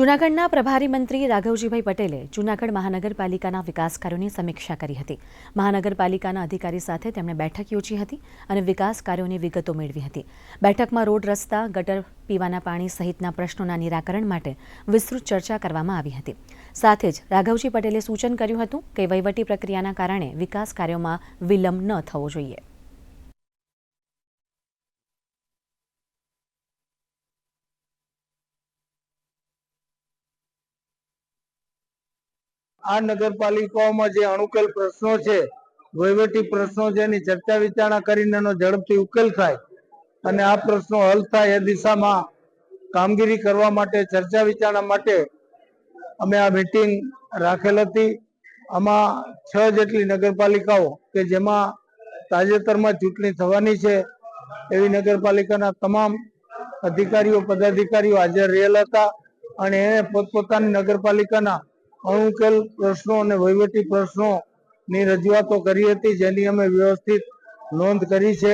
જૂનાગઢના પ્રભારી મંત્રી રાઘવજીભાઈ પટેલે જૂનાગઢ મહાનગરપાલિકાના વિકાસ કાર્યોની સમીક્ષા કરી હતી. મહાનગરપાલિકાના અધિકારી સાથે તેમણે બેઠક યોજી હતી અને વિકાસ કાર્યોની વિગતો મેળવી હતી. બેઠકમાં રોડ રસ્તા, ગટર પીવાના પાણી સહિતના પ્રશ્નોના નિરાકરણ માટે વિસ્તૃત ચર્ચા કરવામાં આવી હતી. સાથે જ રાઘવજી પટેલે સૂચન કર્યું હતું કે વહીવટી પ્રક્રિયાના કારણે વિકાસ કાર્યોમાં વિલંબ ન થવો જોઈએ. આ નગરપાલિકાઓમાં જે અણુકેલ પ્રશ્નો છે, વહીવટી પ્રશ્નો છે, એની ચર્ચા વિચારણા કરીને એનો ઝડપથી ઉકેલ થાય અને આ પ્રશ્નો હલ થાય એ દિશામાં કામગીરી કરવા માટે, ચર્ચા વિચારણા માટે અમે આ મીટિંગ રાખેલ હતી. આમાં છ જેટલી નગરપાલિકાઓ કે જેમાં તાજેતરમાં ચૂંટણી થવાની છે, એવી નગરપાલિકાના તમામ અધિકારીઓ, પદાધિકારીઓ હાજર રહેલ હતા અને એને પોતપોતાની નગરપાલિકાના અનુકેલ પ્રશ્નો અને વહીવટી પ્રશ્નો ની રજૂઆતો કરી હતી જેની અમે વ્યવસ્થિત નોંધ કરી છે.